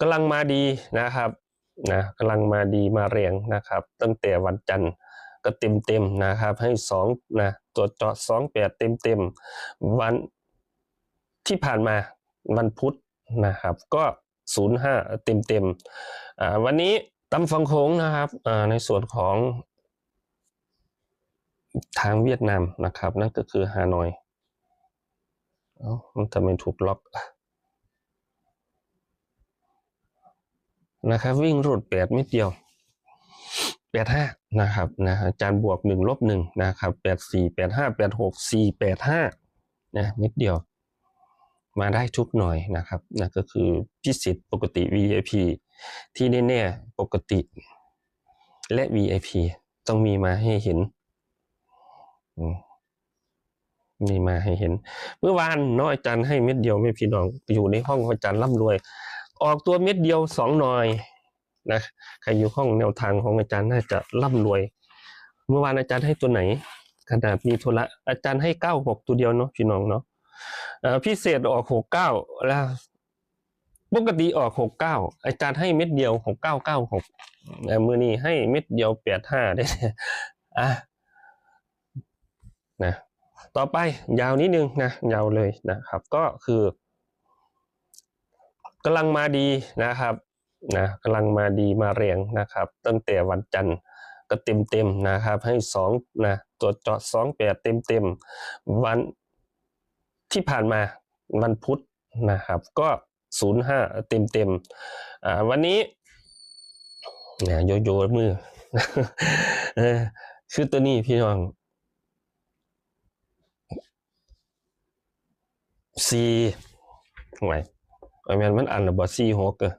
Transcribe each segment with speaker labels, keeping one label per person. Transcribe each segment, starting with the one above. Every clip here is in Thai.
Speaker 1: กำลังมาดีนะครับนะกำลังมาดีมาแรงนะครับ ตั้งแต่วันจันทร์ก็เต็มเต็มนะครับ ให้สองนะตัวเจาะสองแปดเต็มเต็มวันที่ผ่านมาวันพุธนะครับ ก็ศูนย์ห้าเต็มเต็มอ่าวันนี้ตำฟังโค้งนะครับอ่าในส่วนของทางเวียดนามนะครับ นั่นก็คือฮานอย เอ้ามันทำไมถูกล็อก นะครับ วิ่งรูดแปดไม่เดียวแปดห้านะครับนะอาจารย์บวกหนึ่งลบหนึ่งนะครับแปดสี่แปดห้าแปดหกสี่แปดห้านะนิดเดียว มาได้ทุกหน่อยนะครับนะก็คือพิเศษปกติ VIP ที่แน่ๆปกติและ VIP ต้องมีมาให้เห็นอืมมีมาให้เห็น เมื่อวานน้อยจารย์ให้เม็ดเดียวไม่พี่น้องอยู่ในห้องของอาจารย์ร่ำรวย ออกตัวเม็ดเดียวสองหน่อยนะใครอยู่ห้องแนวทางของอาจารย์น่าจะร่ำรวย เมื่อวานอาจารย์ให้ตัวไหนขนาดมีธุระอาจารย์ให้เก้าหกตัวเดียวเนาะพี่น้องเนาะพิเศษออกหกเก้าแล้วปกติออกหกเก้าอาจารย์ให้เม็ดเดียวหกเก้าเก้าหกมือนี้ให้เม็ดเดียวแปดห้าได้อะนะต่อไปยาวนิดนึงนะยาวเลยนะครับ ก็คือ กำลังมาดีนะครับนะกำลังมาดีมาแรงนะครับ ตั้งแต่วันจันทร์ก็เต็มเต็มนะครับ ให้สองนะตัวจาะสองแปดเต็มเต็มวันที่ผ่านมาวันพุธนะครับ ก็ศูนย์ห้าเต็มเต็มอ่าวันนี้นี่ยโยโย่มือเออคือตัวนี้พี่น้องซีหวย ไอ้แมนมันอ่านระบอซีหกเออ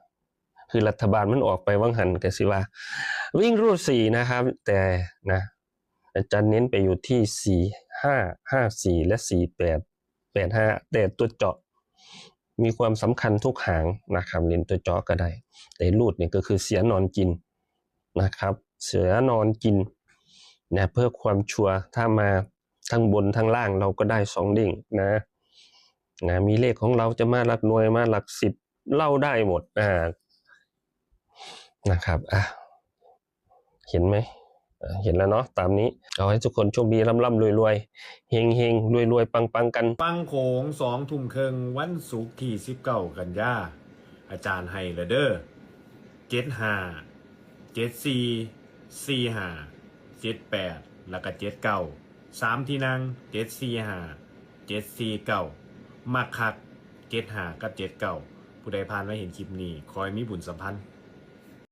Speaker 1: คือรัฐบาลมันออกไปว่างหันกันสิว่า วิ่งรูดสี่นะครับ แต่นะอาจารย์เน้นไปอยู่ที่สี่ห้าห้าสี่และสี่แปดแปดห้าแต่ตัวเจาะมีความสำคัญทุกหางนะครับเน้นตัวเจาะก็ได้ แต่รูดเนี่ยก็คือเสียนอนกินนะครับ เสือนอนกินนะเพื่อความชัวร์ถ้ามาทั้งบนทั้งล่างเราก็ได้สองดิ่งนะ นะมีเลขของเราจะมาหลักหน่วยมาหลักสิบเล่าได้หมดอ่านะครับอะเห็นไหมเห็นแล้วเนาะตามนี้ เอาให้ทุกคนโชคดีร่ำร่ำรวยรวยเฮงเฮงรวยรวยปังปังกัน
Speaker 2: ฟังโขงสองทุ่มครึ่งวันศุกร์ที่สิบเก้ากันยาอาจารย์ให้ลเด้อเจ็ดห้าเจ็ดสี่สี่ห้าเจ็ดแปดแล้วก็เจ็ดเก้าสามที่นั่งเจ็ดสี่ห้าเจ็ดสี่เก้า มักคักเจ็ดหากับเจ็ดเก่าผู้ใดผ่านมาเห็นคลิปนี้ คอยมีบุญสัมพันธ์